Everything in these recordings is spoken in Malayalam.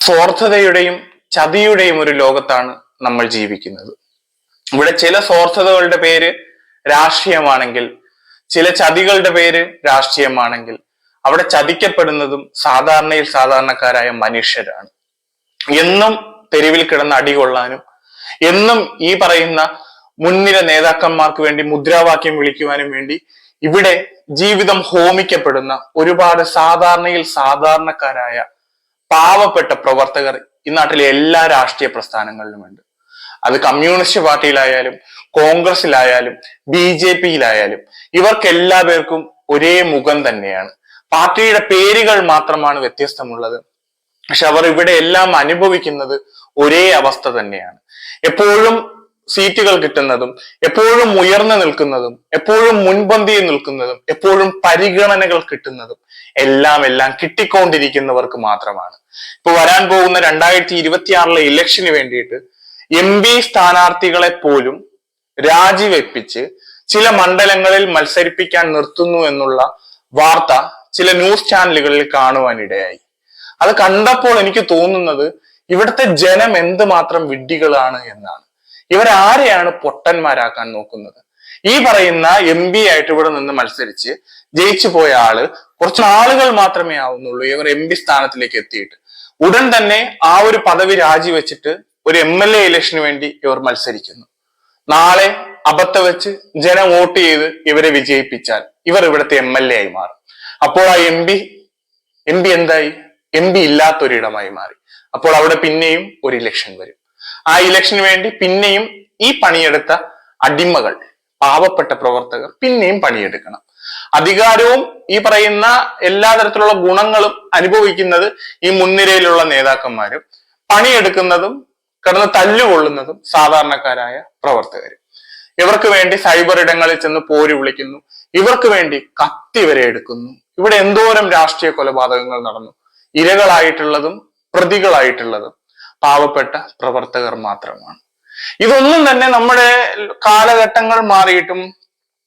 സ്വാർത്ഥതയുടെയും ചതിയുടെയും ഒരു ലോകത്താണ് നമ്മൾ ജീവിക്കുന്നത്. ഇവിടെ ചില സ്വാർത്ഥതകളുടെ പേര് രാഷ്ട്രീയമാണെങ്കിൽ ചില ചതികളുടെ പേര് രാഷ്ട്രീയമാണെങ്കിൽ അവിടെ ചതിക്കപ്പെടുന്നതും സാധാരണയിൽ സാധാരണക്കാരായ മനുഷ്യരാണ്. എന്നും തെരുവിൽ കിടന്ന് അടികൊള്ളാനും എന്നും ഈ പറയുന്ന മുൻനിര നേതാക്കന്മാർക്ക് വേണ്ടി മുദ്രാവാക്യം വിളിക്കുവാനും വേണ്ടി ഇവിടെ ജീവിതം ഹോമിക്കപ്പെടുന്ന ഒരുപാട് സാധാരണയിൽ സാധാരണക്കാരായ പാവപ്പെട്ട പ്രവർത്തകർ ഈ നാട്ടിലെ എല്ലാ രാഷ്ട്രീയ പ്രസ്ഥാനങ്ങളിലുമുണ്ട്. അത് കമ്മ്യൂണിസ്റ്റ് പാർട്ടിയിലായാലും കോൺഗ്രസിലായാലും ബി ജെ പിയിലായാലും ഇവർക്ക് എല്ലാ പേർക്കും ഒരേ മുഖം തന്നെയാണ്. പാർട്ടിയുടെ പേരുകൾ മാത്രമാണ് വ്യത്യസ്തമുള്ളത്. പക്ഷെ അവർ ഇവിടെ എല്ലാം അനുഭവിക്കുന്നത് ഒരേ അവസ്ഥ തന്നെയാണ്. എപ്പോഴും സീറ്റുകൾ കിട്ടുന്നതും എപ്പോഴും ഉയർന്നു നിൽക്കുന്നതും എപ്പോഴും മുൻപന്തിയിൽ നിൽക്കുന്നതും എപ്പോഴും പരിഗണനകൾ കിട്ടുന്നതും എല്ലാം എല്ലാം കിട്ടിക്കൊണ്ടിരിക്കുന്നവർക്ക് മാത്രമാണ്. ഇപ്പൊ വരാൻ പോകുന്ന രണ്ടായിരത്തി ഇരുപത്തിയാറിലെ ഇലക്ഷന് വേണ്ടിയിട്ട് എം പി സ്ഥാനാർത്ഥികളെ പോലും രാജിവെപ്പിച്ച് ചില മണ്ഡലങ്ങളിൽ മത്സരിപ്പിക്കാൻ നിർത്തുന്നു എന്നുള്ള വാർത്ത ചില ന്യൂസ് ചാനലുകളിൽ കാണുവാനിടയായി. അത് കണ്ടപ്പോൾ എനിക്ക് തോന്നുന്നത് ഇവിടുത്തെ ജനം എന്തുമാത്രം വിഡ്ഢികളാണ് എന്നാണ്. ഇവരാരെയാണ് പൊട്ടന്മാരാക്കാൻ നോക്കുന്നത്? ഈ പറയുന്ന എം പി ആയിട്ട് ഇവിടെ നിന്ന് മത്സരിച്ച് ജയിച്ചു പോയ ആൾ കുറച്ച് ആളുകൾ മാത്രമേ ആവുന്നുള്ളൂ ഇവർ എം സ്ഥാനത്തിലേക്ക് എത്തിയിട്ട്. ഉടൻ തന്നെ ആ ഒരു പദവി രാജിവെച്ചിട്ട് ഒരു എം എൽ എ ഇലക്ഷന് വേണ്ടി ഇവർ മത്സരിക്കുന്നു. നാളെ അബദ്ധ വെച്ച് ജനം വോട്ട് ചെയ്ത് ഇവരെ വിജയിപ്പിച്ചാൽ ഇവർ ഇവിടുത്തെ എം എൽ എ ആയി മാറും. അപ്പോൾ ആ എം പി എം പി എന്തായി? എം പി ഇല്ലാത്തൊരിടമായി മാറി. അപ്പോൾ അവിടെ പിന്നെയും ഒരു ഇലക്ഷൻ വരും. ആ ഇലക്ഷന് വേണ്ടി പിന്നെയും ഈ പണിയെടുത്ത അടിമകൾ പാവപ്പെട്ട പ്രവർത്തകർ പിന്നെയും പണിയെടുക്കണം. അധികാരവും ഈ പറയുന്ന എല്ലാ തരത്തിലുള്ള ഗുണങ്ങളും അനുഭവിക്കുന്നത് ഈ മുൻനിരയിലുള്ള നേതാക്കന്മാരും പണിയെടുക്കുന്നതും കിടന്ന് തല്ലുകൊള്ളുന്നതും സാധാരണക്കാരായ പ്രവർത്തകരും. ഇവർക്ക് വേണ്ടി സൈബർ ഇടങ്ങളിൽ ചെന്ന് പോര് വിളിക്കുന്നു. ഇവർക്ക് വേണ്ടി കത്തി വരെ എടുക്കുന്നു. ഇവിടെ എന്തോരം രാഷ്ട്രീയ കൊലപാതകങ്ങൾ നടന്നു. ഇരകളായിട്ടുള്ളതും പ്രതികളായിട്ടുള്ളതും. പാവപ്പെട്ട പ്രവർത്തകർ മാത്രമാണ്. ഇതൊന്നും തന്നെ നമ്മുടെ കാലഘട്ടങ്ങൾ മാറിയിട്ടും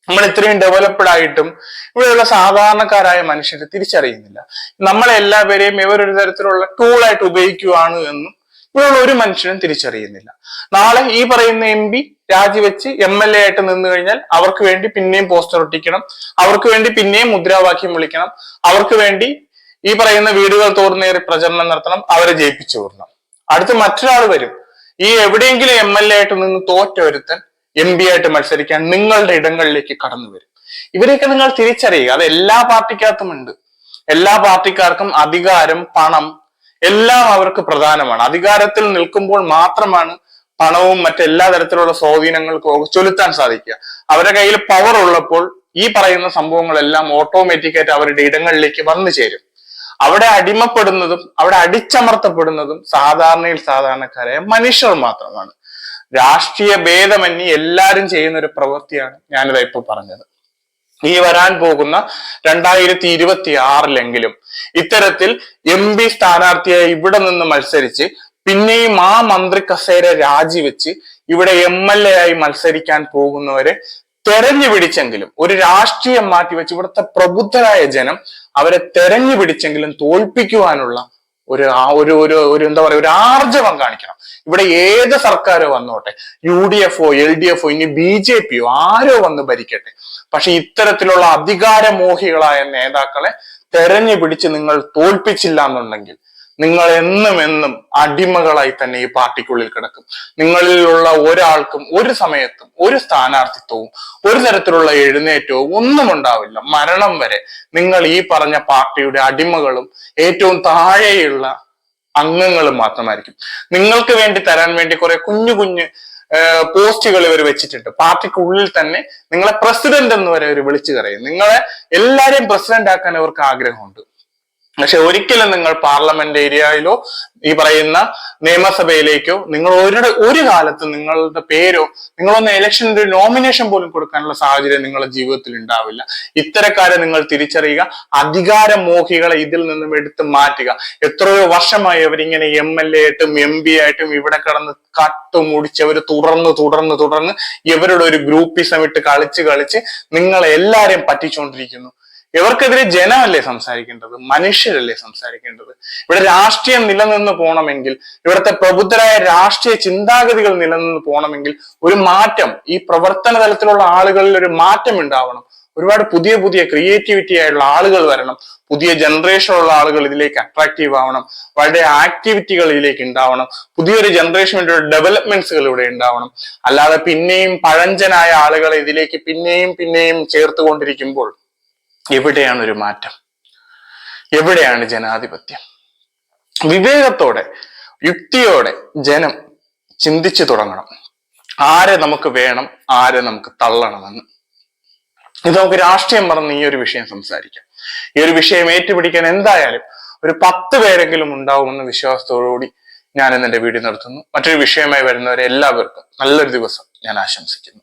നമ്മൾ ഇത്രയും ഡെവലപ്ഡ് ആയിട്ടും ഇവിടെയുള്ള സാധാരണക്കാരായ മനുഷ്യർ തിരിച്ചറിയുന്നില്ല. നമ്മളെ എല്ലാവരെയും ഇവരൊരു തരത്തിലുള്ള ടൂളായിട്ട് ഉപയോഗിക്കുവാണ് എന്നും ഇവിടെയുള്ള ഒരു മനുഷ്യനും തിരിച്ചറിയുന്നില്ല. നാളെ ഈ പറയുന്ന എം പി രാജിവെച്ച് എം എൽ എ ആയിട്ട് നിന്നു കഴിഞ്ഞാൽ അവർക്ക് വേണ്ടി പിന്നെയും പോസ്റ്റർ ഒട്ടിക്കണം അവർക്ക് വേണ്ടി പിന്നെയും മുദ്രാവാക്യം വിളിക്കണം അവർക്ക് വേണ്ടി ഈ പറയുന്ന വീടുകൾ തോറുന്നേറി പ്രചരണം നടത്തണം അവരെ ജയിപ്പിച്ചു വിടണം. അടുത്ത് മറ്റൊരാൾ വരും. ഈ എവിടെയെങ്കിലും എം എൽ എ ആയിട്ട് നിന്ന് തോറ്റ ഒരുത്തൻ എം പി ആയിട്ട് മത്സരിക്കാൻ നിങ്ങളുടെ ഇടങ്ങളിലേക്ക് കടന്നു വരും. ഇവരെയൊക്കെ നിങ്ങൾ തിരിച്ചറിയുക. അത് എല്ലാ പാർട്ടിക്കകത്തും ഉണ്ട്. എല്ലാ പാർട്ടിക്കാർക്കും അധികാരം പണം എല്ലാം അവർക്ക് പ്രധാനമാണ്. അധികാരത്തിൽ നിൽക്കുമ്പോൾ മാത്രമാണ് പണവും മറ്റെല്ലാ തരത്തിലുള്ള സ്വാധീനങ്ങൾക്കും ചൊലുത്താൻ സാധിക്കുക. അവരുടെ കയ്യിൽ പവർ ഉള്ളപ്പോൾ ഈ പറയുന്ന സംഭവങ്ങളെല്ലാം ഓട്ടോമാറ്റിക്കായിട്ട് അവരുടെ ഇടങ്ങളിലേക്ക് വന്നു ചേരും. അവിടെ അടിമപ്പെടുന്നതും അവിടെ അടിച്ചമർത്തപ്പെടുന്നതും സാധാരണയിൽ സാധാരണക്കാരായ മനുഷ്യർ മാത്രമാണ്. രാഷ്ട്രീയ ഭേദമന്യേ എല്ലാവരും ചെയ്യുന്ന ഒരു പ്രവൃത്തിയാണ് ഞാനിതാ ഇപ്പൊ പറഞ്ഞത്. ഈ വരാൻ പോകുന്ന രണ്ടായിരത്തി ഇരുപത്തി ആറിലെങ്കിലും ഇത്തരത്തിൽ എം പി സ്ഥാനാർത്ഥിയായി ഇവിടെ നിന്ന് മത്സരിച്ച് പിന്നെയും ആ മന്ത്രി കസേര രാജിവെച്ച് ഇവിടെ എം എൽ എ ആയി മത്സരിക്കാൻ പോകുന്നവരെ തെരഞ്ഞു പിടിച്ചെങ്കിലും ഒരു രാഷ്ട്രീയം മാറ്റിവെച്ച് ഇവിടുത്തെ പ്രബുദ്ധരായ ജനം അവരെ തെരഞ്ഞു പിടിച്ചെങ്കിലും തോൽപ്പിക്കുവാനുള്ള ഒരു ആ ഒരു ഒരു ഒരു എന്താ പറയുക ഒരു ആർജവം കാണിക്കണം. ഇവിടെ ഏത് സർക്കാരോ വന്നോട്ടെ യു ഡി എഫോ എൽ ഡി എഫോ ഇനി ബി ജെ പിയോ ആരോ വന്ന് ഭരിക്കട്ടെ. പക്ഷെ ഇത്തരത്തിലുള്ള അധികാരമോഹികളായ നേതാക്കളെ തെരഞ്ഞു പിടിച്ച് നിങ്ങൾ തോൽപ്പിച്ചില്ല എന്നുണ്ടെങ്കിൽ നിങ്ങൾ എന്നും എന്നും അടിമകളായി തന്നെ ഈ പാർട്ടിക്കുള്ളിൽ കിടക്കും. നിങ്ങളിലുള്ള ഒരാൾക്കും ഒരു സമയത്തും ഒരു സ്ഥാനാർത്ഥിത്വവും ഒരു തരത്തിലുള്ള എഴുന്നേറ്റവും ഒന്നും ഉണ്ടാവില്ല. മരണം വരെ നിങ്ങൾ ഈ പറഞ്ഞ പാർട്ടിയുടെ അടിമകളും ഏറ്റവും താഴെയുള്ള അംഗങ്ങളും മാത്രമായിരിക്കും. നിങ്ങൾക്ക് വേണ്ടി തരാൻ വേണ്ടി കുറെ കുഞ്ഞു കുഞ്ഞു പോസ്റ്റുകൾ ഇവർ വെച്ചിട്ടുണ്ട്. പാർട്ടിക്കുള്ളിൽ തന്നെ നിങ്ങളെ പ്രസിഡന്റ് എന്ന് വരെ അവർ വിളിച്ചു കറിയും നിങ്ങളെ എല്ലാരെയും പ്രസിഡന്റ് ആക്കാൻ അവർക്ക് ആഗ്രഹമുണ്ട്. പക്ഷെ ഒരിക്കലും നിങ്ങൾ പാർലമെന്റ് ഏരിയയിലോ ഈ പറയുന്ന നിയമസഭയിലേക്കോ നിങ്ങൾ ഒരു ഒരു കാലത്ത് നിങ്ങളുടെ പേരോ നിങ്ങളൊന്ന് ഇലക്ഷൻ ഒരു നോമിനേഷൻ പോലും കൊടുക്കാനുള്ള സാഹചര്യം നിങ്ങളുടെ ജീവിതത്തിൽ ഉണ്ടാവില്ല. ഇത്തരക്കാരെ നിങ്ങൾ തിരിച്ചറിയുക. അധികാരമോഹികളെ ഇതിൽ നിന്നും എടുത്ത് മാറ്റുക. എത്രയോ വർഷമായി അവരിങ്ങനെ എം എൽ എ ആയിട്ടും എം പി ആയിട്ടും ഇവിടെ കിടന്ന് കട്ടുമുടിച്ച് അവർ തുടർന്ന് തുടർന്ന് തുടർന്ന് ഇവരുടെ ഒരു ഗ്രൂപ്പിസം ഇട്ട് കളിച്ച് കളിച്ച് നിങ്ങളെ പറ്റിച്ചുകൊണ്ടിരിക്കുന്നു ഇവർക്കെതിരെ ജനമല്ലേ സംസാരിക്കേണ്ടത്? മനുഷ്യരല്ലേ സംസാരിക്കേണ്ടത്? ഇവിടെ രാഷ്ട്രീയം നിലനിന്ന് പോകണമെങ്കിൽ ഇവിടുത്തെ പ്രബുദ്ധരായ രാഷ്ട്രീയ ചിന്താഗതികൾ നിലനിന്ന് പോകണമെങ്കിൽ ഒരു മാറ്റം ഈ പ്രവർത്തന തലത്തിലുള്ള ആളുകളിൽ ഒരു മാറ്റം ഉണ്ടാവണം. ഒരുപാട് പുതിയ പുതിയ ക്രിയേറ്റിവിറ്റി ആയിട്ടുള്ള ആളുകൾ വരണം. പുതിയ ജനറേഷനുള്ള ആളുകൾ ഇതിലേക്ക് അട്രാക്റ്റീവ് ആവണം. വളരെ ആക്ടിവിറ്റികൾ ഇതിലേക്ക് ഉണ്ടാവണം. പുതിയൊരു ജനറേഷൻ വേണ്ടി ഡെവലപ്മെന്റ്സുകൾ ഇവിടെ ഉണ്ടാവണം. അല്ലാതെ പിന്നെയും പഴഞ്ചനായ ആളുകളെ ഇതിലേക്ക് പിന്നെയും പിന്നെയും ചേർത്തുകൊണ്ടിരിക്കുമ്പോൾ എവിടെയാണ് ഒരു മാറ്റം? എവിടെയാണ് ജനാധിപത്യം? വിവേകത്തോടെ യുക്തിയോടെ ജനം ചിന്തിച്ചു തുടങ്ങണം. ആരെ നമുക്ക് വേണം ആരെ നമുക്ക് തള്ളണമെന്ന്. ഇത് നമുക്ക് രാഷ്ട്രീയം പറഞ്ഞ് ഈ ഒരു വിഷയം സംസാരിക്കാം. ഈ ഒരു വിഷയം ഏറ്റുപിടിക്കാൻ എന്തായാലും ഒരു പത്ത് പേരെങ്കിലും ഉണ്ടാവുമെന്ന വിശ്വാസത്തോടുകൂടി ഞാൻ ഇന്ന് എന്റെ വീഡിയോ നിർത്തുന്നു. മറ്റൊരു വിഷയമായി വരുന്നവരെ എല്ലാവർക്കും നല്ലൊരു ദിവസം ഞാൻ ആശംസിക്കുന്നു.